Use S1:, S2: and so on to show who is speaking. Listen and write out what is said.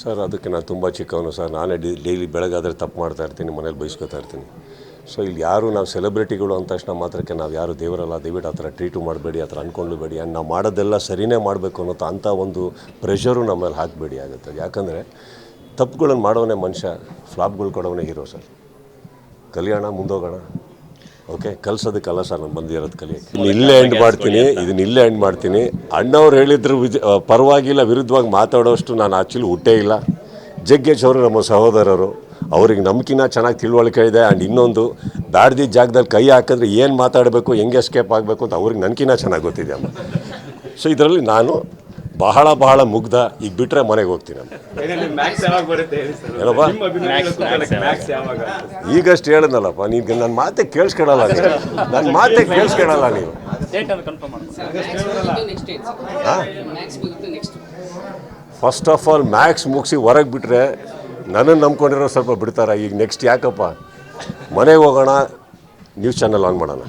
S1: Sir, ಅದಕ್ಕೆ ನಾನು ತುಂಬ ಚಿಕ್ಕವನು ಸರ್. ನಾನೇ ಡಿ, ಡೈಲಿ ಬೆಳಗಾದರೆ ತಪ್ಪು ಮಾಡ್ತಾ ಇರ್ತೀನಿ, ಮನೇಲಿ ಬೈಸ್ಕೊತಾ ಇರ್ತೀನಿ. ಸೊ ಇಲ್ಲಿ ಯಾರು ನಾವು ಸೆಲೆಬ್ರಿಟಿಗಳು ಅಂದ ತಕ್ಷಣ ಮಾತ್ರಕ್ಕೆ ನಾವು ಯಾರು ದೇವರಲ್ಲ, ದಯವಿಟ್ಟು ಆ ಥರ ಟ್ರೀಟು ಮಾಡಬೇಡಿ, ಆ ಥರ ಅಂದ್ಕೊಳ್ಳಬೇಡಿ ಆ್ಯಂಡ್ ನಾವು ಮಾಡೋದೆಲ್ಲ ಸರಿನೇ ಮಾಡಬೇಕು ಅನ್ನೋದು ಅಂಥ ಒಂದು ಪ್ರೆಷರು ನಮ್ಮಲ್ಲಿ ಮೇಲೆ ಹಾಕಬೇಡಿ ಆಗುತ್ತೆ ಯಾಕಂದರೆ ತಪ್ಪುಗಳನ್ನು ಮಾಡೋವನೇ ಮನುಷ್ಯ, ಫ್ಲಾಪ್ಗಳು ಕೊಡೋವನೇ ಹೀರೋ ಸರ್. ಕಲಿಯೋಣ ಮುಂದೋಗೋಣ. ಓಕೆ ಕಲ್ಸೋದಕ್ಕಲ್ಲ ಸರ್ ನಾನು ಬಂದಿರೋದು ಕಲಿಯೋಕ್ಕೆ. ಇಲ್ಲಿ ಇಲ್ಲೇ ಎಂಡ್ ಮಾಡ್ತೀನಿ ಇದನ್ನ ಇಲ್ಲೇ ಎಂಡ್ ಮಾಡ್ತೀನಿ. ಅಣ್ಣವ್ರು ಹೇಳಿದ್ರು ವಿಜ ಪರವಾಗಿಲ್ಲ ವಿರುದ್ಧವಾಗಿ ಮಾತಾಡೋಷ್ಟು ನಾನು ಆ್ಯಕ್ಚುಲಿ ಹುಟ್ಟೇ ಇಲ್ಲ. ಜಗ್ಗೇಶ್ ಅವರು ನಮ್ಮ ಸಹೋದರರು. ಅವ್ರಿಗೆ ನಮ್ಕಿನ್ನ ಚೆನ್ನಾಗಿ ತಿಳುವಳಿಕೆ ಇದೆ. ಆ್ಯಂಡ್ ಇನ್ನೊಂದು ದಾಡ್ದಿದ್ದ ಜಾಗದಲ್ಲಿ ಕೈ ಹಾಕಿದ್ರೆ ಏನು ಮಾತಾಡಬೇಕು ಹೆಂಗೆ ಎಸ್ಕೇಪ್ ಆಗಬೇಕು ಅಂತ ಅವ್ರಿಗೆ ನನ್ಕಿನ್ನ ಚೆನ್ನಾಗಿ ಗೊತ್ತಿದೆ ಅಮ್ಮ. ಸೊ ಇದರಲ್ಲಿ ನಾನು ಬಹಳ ಬಹಳ ಮುಗ್ಧ. ಈಗ ಬಿಟ್ರೆ ಮನೆಗೆ ಹೋಗ್ತೀನಿ ಅಮ್ಮ
S2: ಮ್ಯಾಕ್ಸ್ ಯಾವಾಗ ಬರುತ್ತೆ ಹೇಳಿ ಸರ್?
S1: ಏನಪ್ಪ?
S2: ನಿಮ್ಮ ಅಭಿಮಾನಿಗಳು ಮ್ಯಾಕ್ಸ್ ಯಾವಾಗ?
S1: ಈಗಷ್ಟು ಹೇಳಿದ್ನಲ್ಲಪ್ಪ ನೀನು ನನ್ನ ಮಾತೆ ಕೇಳಿಸ್ಕೊಳಲ್ಲ ನೀವು ನನ್ನ ಮಾತೆ ಕೇಳಿಸ್ಕೊಳಲ್ಲ ನೀವು
S3: ಡೇಟ್ ಅದು ಕನ್ಫರ್ಮ್ ಮಾಡ್ತೀನಿ
S4: ನೆಕ್ಸ್ಟ್ ಮ್ಯಾಕ್ಸ್ ಬರುತ್ತೆ next
S1: first of all match ಮುಗಿಸಿ ಹೊರಗೆ ಬಿಟ್ಟರೆ ನನ್ನನ್ನು ನಂಬ್ಕೊಂಡಿರೋ ಸ್ವಲ್ಪ ಬಿಡ್ತಾರೆ. ಈಗ ನೆಕ್ಸ್ಟ್ ಯಾಕಪ್ಪ? ಮನೆಗೆ ಹೋಗೋಣ ನ್ಯೂಸ್ ಚಾನಲ್ ಆನ್ ಮಾಡೋಣ.